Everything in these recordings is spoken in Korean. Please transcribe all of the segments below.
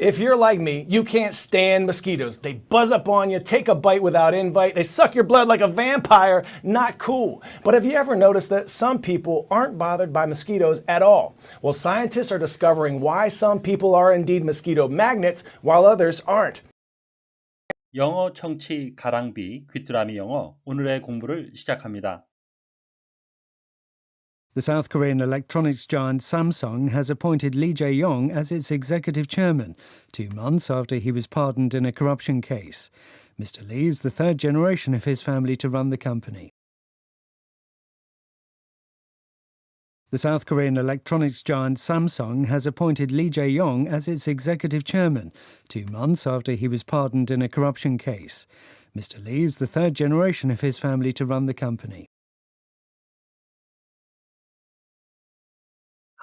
If you're like me, you can't stand mosquitoes. They buzz up on you, take a bite without invite, they suck your blood like a vampire. Not cool. But have you ever noticed that some people aren't bothered by mosquitoes at all? Well, scientists are discovering why some people are indeed mosquito magnets while others aren't. 영어 청취 가랑비 귀뚜라미 영어 오늘의 공부를 시작합니다. The South Korean electronics giant Samsung has appointed Lee Jae-yong as its executive chairman, two months after he was pardoned in a corruption case. Mr. Lee is the third generation of his family to run the company. The South Korean electronics giant Samsung has appointed Lee Jae-yong as its executive chairman, two months after he was pardoned in a corruption case. Mr. Lee is the third generation of his family to run the company.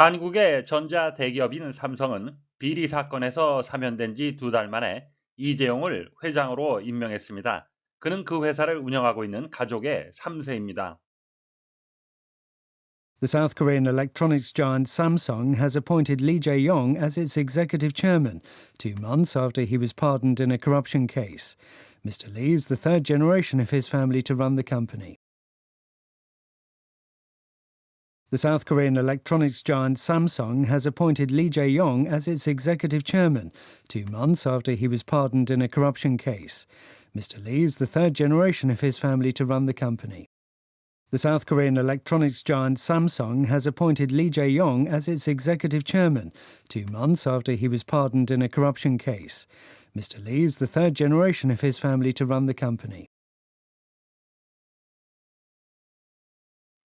한국의 전자 대기업인 삼성은 비리 사건에서 사면된 지 두 달 만에 이재용을 회장으로 임명했습니다. 그는 그 회사를 운영하고 있는 가족의 3세입니다. The South Korean electronics giant Samsung has appointed Lee Jae-yong as its executive chairman, two months after he was pardoned in a corruption case. Mr. Lee is the third generation of his family to run the company. The South Korean electronics giant Samsung has appointed Lee Jae-yong as its executive chairman, two months after he was pardoned in a corruption case. Mr. Lee is the third generation of his family to run the company. The South Korean electronics giant Samsung has appointed Lee Jae-yong as its executive chairman, two months after he was pardoned in a corruption case. Mr. Lee is the third generation of his family to run the company.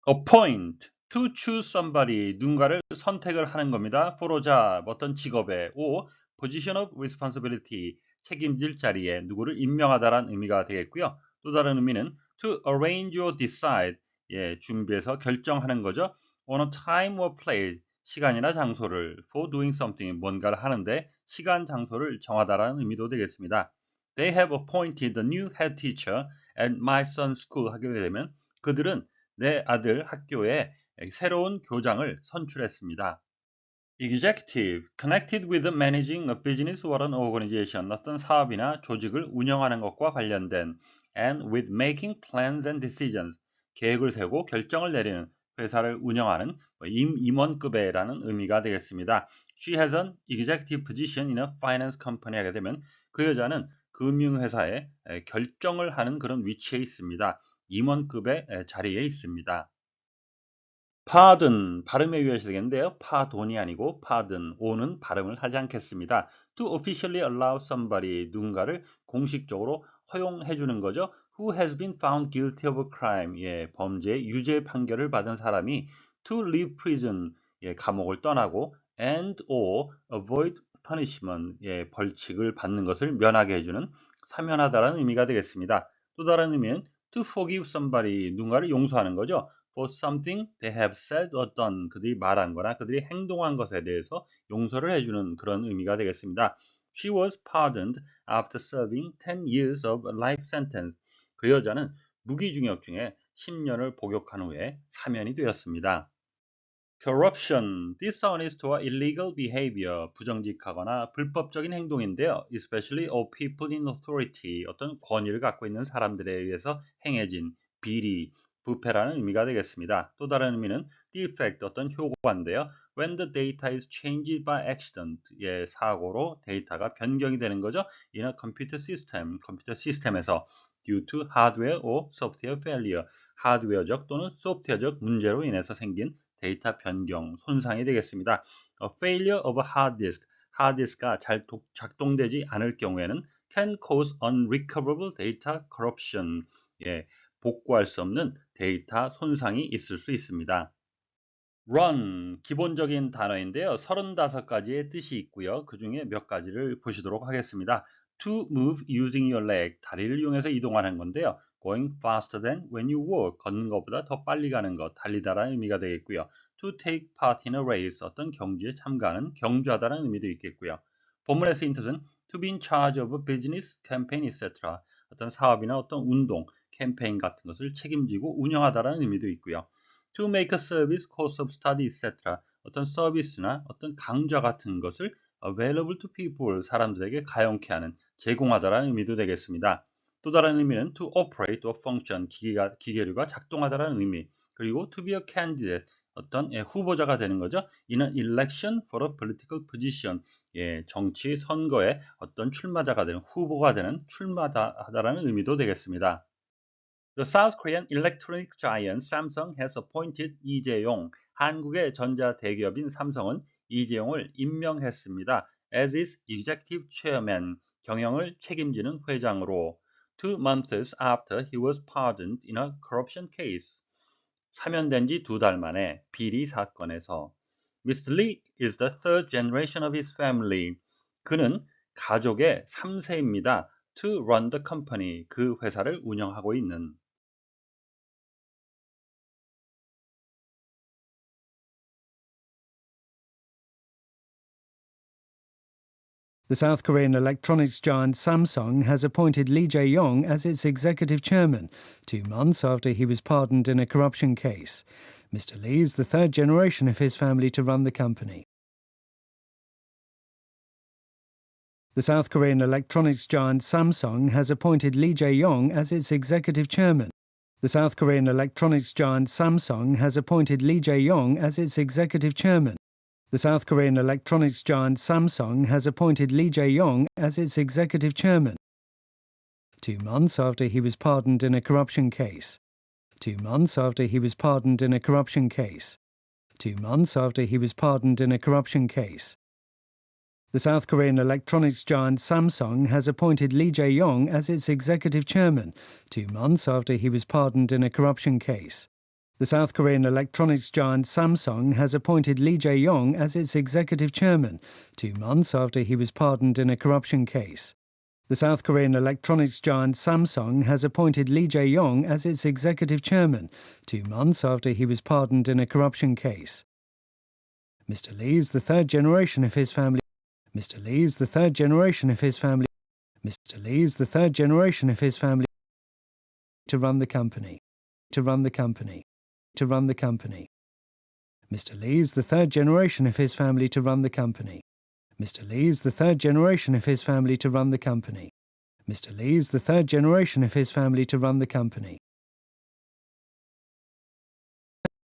appoint, to choose somebody, 누군가를 선택을 하는 겁니다. for a job, 어떤 직업에, o position of responsibility, 책임질 자리에 누구를 임명하다라는 의미가 되겠고요. 또 다른 의미는 to arrange or decide, 예, 준비해서 결정하는 거죠. on a time or place, 시간이나 장소를 for doing something, 뭔가를 하는데 시간, 장소를 정하다라는 의미도 되겠습니다. They have appointed the new head teacher at my son's school 하게 되면 그들은 내 아들 학교에 새로운 교장을 선출했습니다. Executive, connected with managing a business or an organization, 어떤 사업이나 조직을 운영하는 것과 관련된 and with making plans and decisions, 계획을 세우고 결정을 내리는 회사를 운영하는 임, 임원급에라는 의미가 되겠습니다. She has an executive position in a finance company 하게 되면 그 여자는 금융회사에 결정을 하는 그런 위치에 있습니다. 임원급의 자리에 있습니다. Pardon 발음에 유의하셔야 되겠는데요. pardon이 아니고 pardon, o는 발음을 하지 않겠습니다. to officially allow somebody, 누군가를 공식적으로 허용해 주는 거죠. who has been found guilty of a crime, 예, 범죄 유죄 판결을 받은 사람이 to leave prison, 예, 감옥을 떠나고 and or avoid punishment, 예, 벌칙을 받는 것을 면하게 해주는 사면하다라는 의미가 되겠습니다. 또 다른 의미는 to forgive somebody, 누군가를 용서하는 거죠. For something they have said or done, 그들이 말한 거나 그들이 행동한 것에 대해서 용서를 해주는 그런 의미가 되겠습니다. She was pardoned after serving 10 years of life sentence. 그 여자는 무기징역 중에 10년을 복역한 후에 사면이 되었습니다. corruption, dishonest와 illegal behavior, 부정직하거나 불법적인 행동인데요. especially of people in authority, 어떤 권위를 갖고 있는 사람들에 의해서 행해진 비리, 부패라는 의미가 되겠습니다. 또 다른 의미는 defect, 어떤 효과인데요. when the data is changed by accident, 예, 사고로 데이터가 변경이 되는 거죠. in a computer system, 컴퓨터 시스템에서 due to hardware or software failure, 하드웨어적 또는 소프트웨어적 문제로 인해서 생긴 데이터 변경, 손상이 되겠습니다. A failure of a hard disk, 하드디스크가 잘 작동되지 않을 경우에는 can cause unrecoverable data corruption, 예, 복구할 수 없는 데이터 손상이 있을 수 있습니다. run, 기본적인 단어인데요. 35가지의 뜻이 있고요. 그 중에 몇 가지를 보시도록 하겠습니다. to move using your leg, 다리를 이용해서 이동하는 건데요. going faster than when you walk, 걷는 것보다 더 빨리 가는 것, 달리다라는 의미가 되겠고요. to take part in a race, 어떤 경주에 참가하는, 경주하다라는 의미도 있겠고요. 본문에서 인 뜻은 to be in charge of a business, campaign, etc. 어떤 사업이나 어떤 운동, 캠페인 같은 것을 책임지고 운영하다라는 의미도 있고요. to make a service, course of study, etc. 어떤 서비스나 어떤 강좌 같은 것을 available to people, 사람들에게 가용케 하는, 제공하다라는 의미도 되겠습니다. 또 다른 의미는 to operate or function, 기계가, 기계류가 작동하다라는 의미, 그리고 to be a candidate, 어떤 예, 후보자가 되는 거죠. in an election for a political position, 예, 정치 선거에 어떤 출마자가 되는 후보가 되는 출마하다라는 의미도 되겠습니다. The South Korean electronics giant Samsung has appointed 이재용, 한국의 전자 대기업인 삼성은 이재용을 임명했습니다. as its executive chairman, 경영을 책임지는 회장으로 two months after he was pardoned in a corruption case. 사면된 지 두 달 만에 비리 사건에서 Mr. Lee is the third generation of his family. 그는 가족의 3세입니다. To run the company. 그 회사를 운영하고 있는. The South Korean electronics giant Samsung has appointed Lee Jae-yong as its executive chairman, two months after he was pardoned in a corruption case. Mr. Lee is the third generation of his family to run the company. The South Korean electronics giant Samsung has appointed Lee Jae-yong as its executive chairman. The South Korean electronics giant Samsung has appointed Lee Jae-yong as its executive chairman. The South Korean electronics giant Samsung has appointed Lee Jae-yong as its executive chairman. Two months after he was pardoned in a corruption case. Two months after he was pardoned in a corruption case. Two months after he was pardoned in a corruption case. The South Korean electronics giant Samsung has appointed Lee Jae-yong as its executive chairman, two months after he was pardoned in a corruption case. The South Korean electronics giant Samsung has appointed Lee Jae-yong as its executive chairman, two months after he was pardoned in a corruption case. The South Korean electronics giant Samsung has appointed Lee Jae-yong as its executive chairman, two months after he was pardoned in a corruption case. Mr. Lee is the third generation of his family. Mr. Lee is the third generation of his family. Mr. Lee is the third generation of his family to run the company. To run the company To run the company. Mr. Lee is the third generation of his family to run the company. Mr. Lee is the third generation of his family to run the company. Mr. Lee is the third generation of his family to run the company.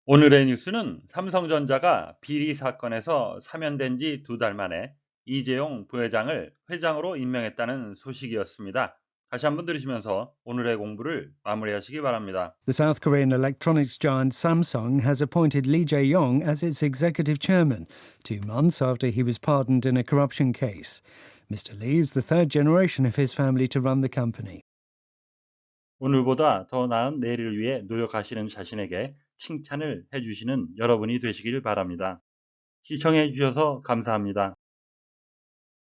오늘의 뉴스는 삼성전자가 비리 사건에서 사면된 지 두 달 만에 이재용 부회장을 회장으로 임명했다는 소식이었습니다. 다시 한번 들으시면서 오늘의 공부를 마무리하시기 바랍니다. The South Korean electronics giant Samsung has appointed Lee Jae-yong as its executive chairman, two months after he was pardoned in a corruption case. Mr. Lee is the third generation of his family to run the company. 오늘보다 더 나은 내일을 위해 노력하시는 자신에게 칭찬을 해주시는 여러분이 되시길 바랍니다. 시청해 주셔서 감사합니다.